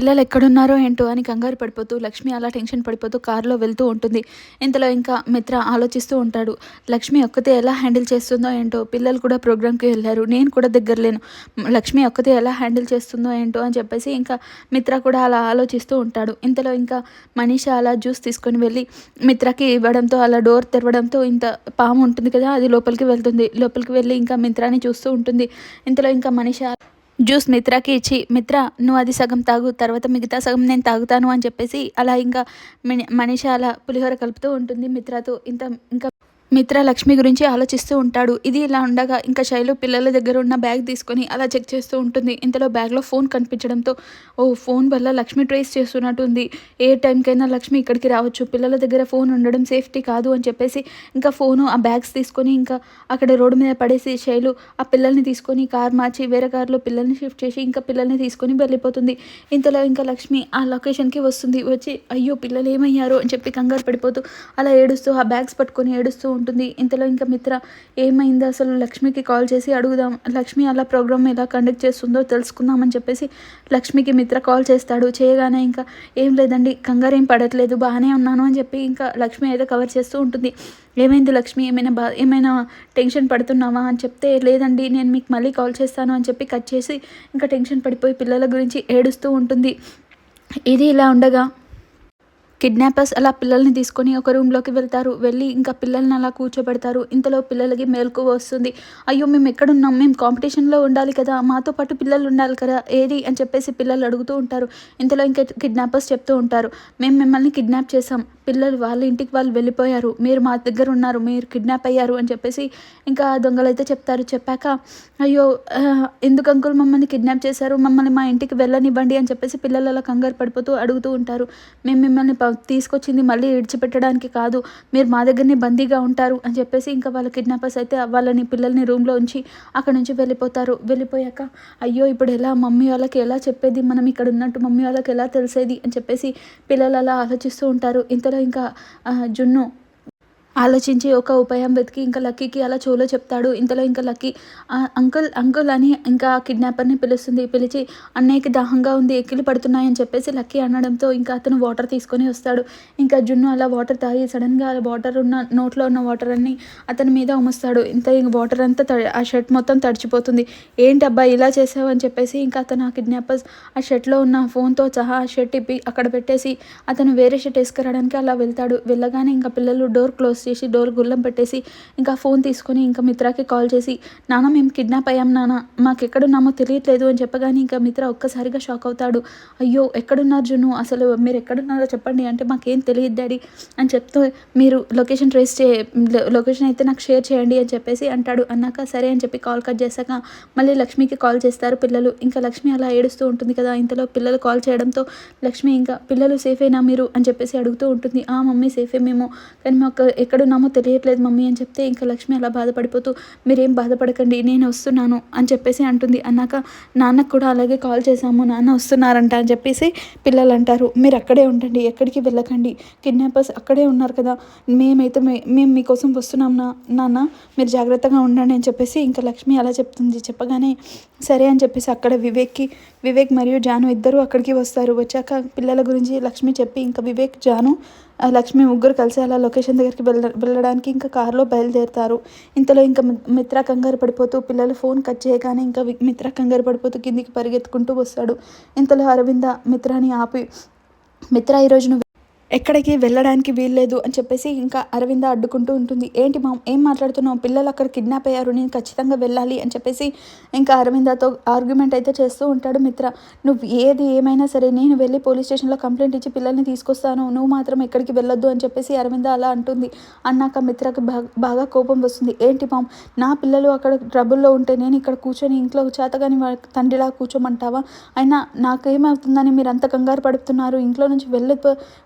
పిల్లలు ఎక్కడున్నారో ఏంటో అని కంగారు పడిపోతూ లక్ష్మి అలా టెన్షన్ పడిపోతూ కారులో వెళ్తూ ఉంటుంది. ఇంతలో ఇంకా మిత్ర ఆలోచిస్తూ ఉంటాడు. లక్ష్మి ఒక్కతే ఎలా హ్యాండిల్ చేస్తుందో ఏంటో పిల్లలు కూడా ప్రోగ్రామ్కి వెళ్ళారు. నేను కూడా దగ్గర లేను. లక్ష్మి ఒక్కతే ఎలా హ్యాండిల్ చేస్తుందో ఏంటో అని చెప్పేసి ఇంకా మిత్ర కూడా అలా ఆలోచిస్తూ ఉంటాడు. ఇంతలో ఇంకా మనీష అలా జ్యూస్ తీసుకొని వెళ్ళి మిత్రకి ఇవ్వడంతో అలా డోర్ తెరవడంతో ఇంత పాము ఉంటుంది కదా అది లోపలికి వెళ్తుంది. లోపలికి వెళ్ళి ఇంకా మిత్రాని చూస్తూ ఉంటుంది. ఇంతలో ఇంకా మనీష జ్యూస్ మిత్రాకి ఇచ్చి మిత్ర నువ్వు అది సగం తాగు తర్వాత మిగతా సగం నేను తాగుతాను అని చెప్పేసి అలా ఇంకా మిని మనీష అలా పులిహోర కలుపుతూ ఉంటుంది మిత్రతో. ఇంత ఇంకా మిత్ర లక్ష్మి గురించి ఆలోచిస్తూ ఉంటాడు. ఇది ఇలా ఉండగా ఇంకా శైలు పిల్లల దగ్గర ఉన్న బ్యాగ్ తీసుకొని అలా చెక్ చేస్తూ ఉంటుంది. ఇంతలో బ్యాగ్లో ఫోన్ కనిపించడంతో ఓ ఫోన్ వల్ల లక్ష్మి ట్రేస్ చేస్తున్నట్టు ఉంది. ఏ టైంకైనా లక్ష్మి ఇక్కడికి రావచ్చు. పిల్లల దగ్గర ఫోన్ ఉండడం సేఫ్టీ కాదు అని చెప్పేసి ఇంకా ఫోను ఆ బ్యాగ్స్ తీసుకొని ఇంకా అక్కడ రోడ్డు మీద పడేసి శైలు ఆ పిల్లల్ని తీసుకొని కార్ మార్చి వేరే కార్లో పిల్లల్ని షిఫ్ట్ చేసి ఇంకా పిల్లల్ని తీసుకొని వెళ్ళిపోతుంది. ఇంతలో ఇంకా లక్ష్మి ఆ లొకేషన్కి వస్తుంది. వచ్చి అయ్యో పిల్లలు ఏమయ్యారు? అని చెప్పి కంగారు పడిపోతూ అలా ఏడుస్తూ ఆ బ్యాగ్స్ పట్టుకొని ఏడుస్తూ ఉంటుంది. ఇంతలో ఇంకా మిత్ర ఏమైంది అసలు? లక్ష్మికి కాల్ చేసి అడుగుదాం. లక్ష్మి అలా ప్రోగ్రామ్ ఎలా కండక్ట్ చేస్తుందో తెలుసుకుందామని చెప్పేసి లక్ష్మికి మిత్ర కాల్ చేస్తాడు. చేయగానే ఇంకా ఏం లేదండి కంగారేం పడట్లేదు బాగానే ఉన్నాను అని చెప్పి ఇంకా లక్ష్మి అయితే కవర్ చేస్తూ ఉంటుంది. ఏమైంది లక్ష్మి? ఏమైనా బా ఏమైనా టెన్షన్ పడుతున్నావా? అని చెప్తే లేదండి నేను మీకు మళ్ళీ కాల్ చేస్తాను అని చెప్పి కట్ చేసి ఇంకా టెన్షన్ పడిపోయి పిల్లల గురించి ఏడుస్తూ ఉంటుంది. ఇది ఇలా ఉండగా కిడ్నాపర్స్ అలా పిల్లల్ని తీసుకొని ఒక రూమ్లోకి వెళ్తారు. వెళ్ళి ఇంకా పిల్లల్ని అలా కూర్చోబెడతారు. ఇంతలో పిల్లలకి మేల్కు వస్తుంది. అయ్యో మేము ఎక్కడున్నాం? మేము కాంపిటీషన్లో ఉండాలి కదా. మాతో పాటు పిల్లలు ఉండాలి కదా. ఏది? అని చెప్పేసి పిల్లలు అడుగుతూ ఉంటారు. ఇంతలో ఇంకా కిడ్నాపర్స్ చెప్తూ ఉంటారు. మేము మిమ్మల్ని కిడ్నాప్ చేసాం పిల్లలు వాళ్ళ ఇంటికి వాళ్ళు వెళ్ళిపోయారు. మీరు మా దగ్గర ఉన్నారు. మీరు కిడ్నాప్ అయ్యారు. అని చెప్పేసి ఇంకా దొంగలు అయితే చెప్తారు. చెప్పాక అయ్యో ఎందుకు అంకుల్ మమ్మల్ని కిడ్నాప్ చేశారు? మమ్మల్ని మా ఇంటికి వెళ్ళనివ్వండి. అని చెప్పేసి పిల్లలు అలా కంగారు పడిపోతూ అడుగుతూ ఉంటారు. మేము మిమ్మల్ని తీసుకొచ్చింది మళ్ళీ విడిచిపెట్టడానికి కాదు మీరు మా దగ్గరనే బందీగా ఉంటారు అని చెప్పేసి ఇంకా వాళ్ళ కిడ్నాపర్స్ అయితే వాళ్ళని పిల్లల్ని రూమ్లో ఉంచి అక్కడ నుంచి వెళ్ళిపోతారు. వెళ్ళిపోయాక అయ్యో ఇప్పుడు ఎలా? మమ్మీ వాళ్ళకి ఎలా చెప్పేది? మనం ఇక్కడ ఉన్నట్టు మమ్మీ వాళ్ళకి ఎలా తెలిసేది? అని చెప్పేసి పిల్లలు అలా ఆలోచిస్తూ ఉంటారు. ఇంతలో ఇంకా జున్ను ఆలోచించి ఒక ఉపాయం వెతికి ఇంకా లక్కీకి అలా చెవులో చెప్తాడు. ఇంతలో ఇంకా లక్కీ అంకుల్ అంకుల్ అని ఇంకా కిడ్నాపర్ని పిలుస్తుంది. పిలిచి అన్నయ్యకి దాహంగా ఉంది ఎక్కిలి పడుతున్నాయని చెప్పేసి లక్కీ అనడంతో ఇంకా అతను వాటర్ తీసుకొని వస్తాడు. ఇంకా జున్ను అలా వాటర్ తాగి సడన్గా అలా వాటర్ ఉన్న నోట్లో ఉన్న వాటర్ అన్ని అతని మీద ఉమ్ముస్తాడు ఇంత వాటర్ అంతా ఆ షర్ట్ మొత్తం తడిచిపోతుంది. ఏంటి అబ్బాయి ఇలా చేసావు అని చెప్పేసి ఇంకా అతను ఆ కిడ్నాపర్స్ ఆ షర్ట్లో ఉన్న ఫోన్తో సహా ఆ షర్ట్ ఇప్పి అక్కడ పెట్టేసి అతను వేరే షర్ట్ వేసుకురావడానికి అలా వెళ్తాడు. వెళ్ళగానే ఇంకా పిల్లలు డోర్ క్లోజ్ చేసి డోర్ గుల్లం పెట్టేసి ఇంకా ఫోన్ తీసుకొని ఇంకా మిత్రాకి కాల్ చేసి నాన్న మేము కిడ్నాప్ అయ్యాం నాన్న మాకు ఎక్కడున్నామో తెలియట్లేదు అని చెప్పగానే ఇంకా మిత్ర ఒక్కసారిగా షాక్ అవుతాడు. అయ్యో ఎక్కడున్నారు జును అసలు మీరు ఎక్కడున్నారో చెప్పండి అంటే మాకేం తెలియదు డాడీ అని చెప్తూ మీరు లొకేషన్ ట్రేస్ చే లొకేషన్ అయితే నాకు షేర్ చేయండి అని చెప్పేసి అంటాడు. అన్నాక సరే అని చెప్పి కాల్ కట్ చేశాక మళ్ళీ లక్ష్మికి కాల్ చేస్తారు పిల్లలు. ఇంకా లక్ష్మి అలా ఏడుస్తూ ఉంటుంది కదా ఇంతలో పిల్లలు కాల్ చేయడంతో లక్ష్మి ఇంకా పిల్లలు సేఫేనా మీరు? అని చెప్పేసి అడుగుతూ ఉంటుంది. ఆ మమ్మీ సేఫే మేము. కానీ మాకు ఎక్కడున్నామో తెలియట్లేదు మమ్మీ అని చెప్తే ఇంకా లక్ష్మి అలా బాధపడిపోతూ మీరేం బాధపడకండి నేను వస్తున్నాను అని చెప్పేసి అంటుంది. అన్నాక నాన్నకు కూడా అలాగే కాల్ చేశాము నాన్న వస్తున్నారంట అని చెప్పేసి పిల్లలు అంటారు. మీరు అక్కడే ఉండండి ఎక్కడికి వెళ్ళకండి. కిడ్నాపర్స్ అక్కడే ఉన్నారు కదా మేమైతే మేము మీకోసం వస్తున్నాం నా నాన్న మీరు జాగ్రత్తగా ఉండండి అని చెప్పేసి ఇంకా లక్ష్మి అలా చెప్తుంది. చెప్పగానే సరే అని చెప్పేసి అక్కడ వివేక్కి వివేక్ మరియు జాను ఇద్దరు అక్కడికి వస్తారు. వచ్చాక పిల్లల గురించి లక్ష్మి చెప్పి ఇంకా వివేక్ జాను లక్ష్మి ముగ్గురు కలిసి అలా లొకేషన్ దగ్గరికి వెళ్ళ వెళ్ళడానికి ఇంకా కారులో బయలుదేరుతారు. ఇంతలో ఇంకా మిత్ర కంగారు పడిపోతూ పిల్లలు ఫోన్ కట్ చేయగానే ఇంకా మిత్ర కంగారు పడిపోతూ కిందికి పరిగెత్తుకుంటూ వస్తాడు. ఇంతలో అరవింద మిత్రాని ఆపి మిత్ర ఈరోజు నువ్వు ఎక్కడికి వెళ్ళడానికి వీల్లేదు అని చెప్పేసి ఇంకా అరవింద అడ్డుకుంటూ ఉంటుంది. ఏంటి మా ఏం మాట్లాడుతున్నావు? పిల్లలు అక్కడ కిడ్నాప్ అయ్యారు నేను ఖచ్చితంగా వెళ్ళాలి అని చెప్పేసి ఇంకా అరవిందతో ఆర్గ్యుమెంట్ అయితే చేస్తూ ఉంటాడు మిత్ర. నువ్వు ఏది ఏమైనా సరే నేను వెళ్ళి పోలీస్ స్టేషన్లో కంప్లైంట్ ఇచ్చి పిల్లల్ని తీసుకొస్తాను. నువ్వు మాత్రం ఎక్కడికి వెళ్ళొద్దు అని చెప్పేసి అరవింద అలా అంటుంది. అన్నాక మిత్రకి బాగా కోపం వస్తుంది. ఏంటి మామ్ నా పిల్లలు అక్కడ ట్రబుల్లో ఉంటే నేను ఇక్కడ కూర్చొని ఇంట్లో చేతగాని తండ్రిలా కూర్చోమంటావా? అయినా నాకేమవుతుందని మీరు అంత కంగారు పడుతున్నారు. ఇంట్లో నుంచి వెళ్ళి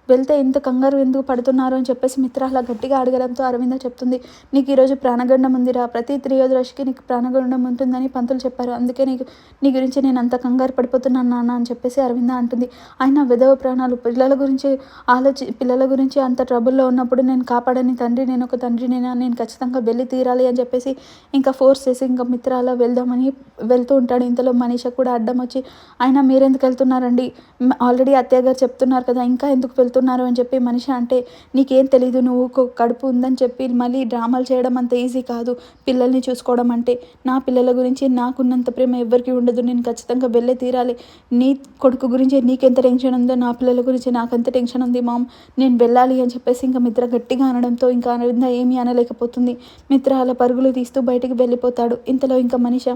వెళ్తే వెళ్తే ఇంత కంగారు ఎందుకు పడుతున్నారు అని చెప్పేసి మిత్ర అలా గట్టిగా అడగడంతో అరవింద చెప్తుంది నీకు ఈరోజు ప్రాణగండం ఉందిరా. ప్రతి త్రియోదశికి నీకు ప్రాణగండం ఉంటుందని పంతులు చెప్పారు. అందుకే నీకు నీ గురించి నేను అంత కంగారు పడిపోతున్నాను నాన్న అని చెప్పేసి అరవింద అంటుంది. ఆయన విధవ ప్రాణాలు పిల్లల గురించి ఆలోచి పిల్లల గురించి అంత ట్రబుల్లో ఉన్నప్పుడు నేను కాపాడని తండ్రి నేను ఒక తండ్రి నేను నేను ఖచ్చితంగా వెళ్ళి తీరాలి అని చెప్పేసి ఇంకా ఫోర్స్ చేసి ఇంకా మిత్ర అలా వెళ్దామని వెళ్తూ ఉంటాడు. ఇంతలో మనీష కూడా అడ్డం వచ్చి ఆయన మీరెందుకు వెళ్తున్నారండి? ఆల్రెడీ అత్తయ్య గారు చెప్తున్నారు కదా ఇంకా ఎందుకు వెళ్తున్నారు? అని చెప్పి మనిషి అంటే నీకేం తెలీదు నువ్వు కడుపు ఉందని చెప్పి మళ్ళీ డ్రామాలు చేయడం అంత ఈజీ కాదు. పిల్లల్ని చూసుకోవడం అంటే నా పిల్లల గురించి నాకున్నంత ప్రేమ ఎవ్వరికి ఉండదు. నేను ఖచ్చితంగా వెళ్ళే తీరాలి. నీ కొడుకు గురించి నీకెంత టెన్షన్ ఉందో నా పిల్లల గురించి నాకంత టెన్షన్ ఉంది మామ్. నేను వెళ్ళాలి అని చెప్పేసి ఇంకా మిత్ర గట్టిగా అనడంతో ఇంకా అరవింద ఏమీ అనలేకపోతుంది. మిత్ర అలా పరుగులు తీస్తూ బయటికి వెళ్ళిపోతాడు. ఇంతలో ఇంకా మనిష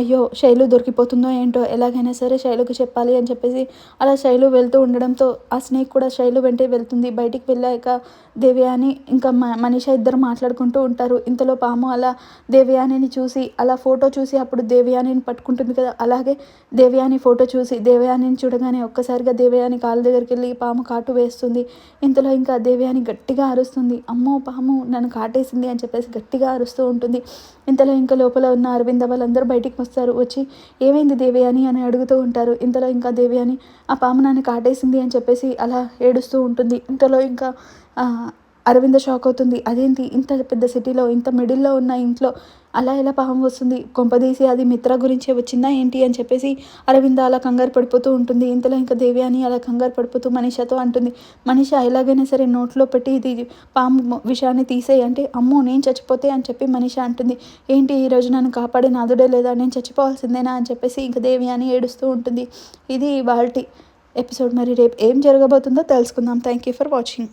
అయ్యో శైలు దొరికిపోతుందో ఏంటో ఎలాగైనా సరే శైలుకు చెప్పాలి అని చెప్పేసి అలా శైలు వెళ్తూ ఉండడంతో ఆ స్నేక్ కూడా శైలు వెంటే వెళ్తుంది. బయటికి వెళ్ళాక దేవయాని ఇంకా మ మనీష ఇద్దరు మాట్లాడుకుంటూ ఉంటారు. ఇంతలో పాము అలా దేవయానిని చూసి అలా ఫోటో చూసి అప్పుడు దేవయానిని పట్టుకుంటుంది కదా. అలాగే దేవయాని ఫోటో చూసి దేవయానిని చూడగానే ఒక్కసారిగా దేవయాని కాళ్ళ దగ్గరికి వెళ్ళి పాము కాటు వేస్తుంది. ఇంతలో ఇంకా దేవయాని గట్టిగా అరుస్తుంది. అమ్మో పాము నన్ను కాటేసింది అని చెప్పేసి గట్టిగా అరుస్తూ ఉంటుంది. ఇంతలో ఇంకా లోపల ఉన్న అరవింద వాళ్ళందరూ బయటికి వస్తారు. వచ్చి ఏమైంది దేవయాని? అని అడుగుతూ ఉంటారు. ఇంతలో ఇంకా దేవయాని ఆ పాము నన్ను కాటేసింది అని చెప్పేసి అలా ఏడుస్తూ ఉంటుంది ఉంటుంది. ఇంతలో ఇంకా అరవింద షాక్ అవుతుంది. అదేంటి? ఇంత పెద్ద సిటీలో ఇంత మిడిల్లో ఉన్న ఇంట్లో అలా ఎలా పాము వస్తుంది? కొంపదీసి అది మిత్ర గురించే వచ్చిందా ఏంటి? అని చెప్పేసి అరవింద అలా కంగారు పడిపోతూ ఉంటుంది. ఇంతలో ఇంకా దేవి అని అలా కంగారు పడిపోతూ మనీషతో అంటుంది. మనీష ఎలాగైనా సరే నోట్లో పెట్టి ఇది పాము విషయాన్ని తీసేయి. అంటే అమ్మో నేను చచ్చిపోతే అని చెప్పి మనీష అంటుంది. ఏంటి? ఈరోజు నన్ను కాపాడే నాదుడే లేదా? నేను చచ్చిపోవాల్సిందేనా? అని చెప్పేసి ఇంకా దేవి అని ఏడుస్తూ ఉంటుంది. ఇది వాల్టీ. ఎపిసోడ్ మరి రేపు ఏం జరగబోతుందో తెలుసుకుందాం. Thank you for watching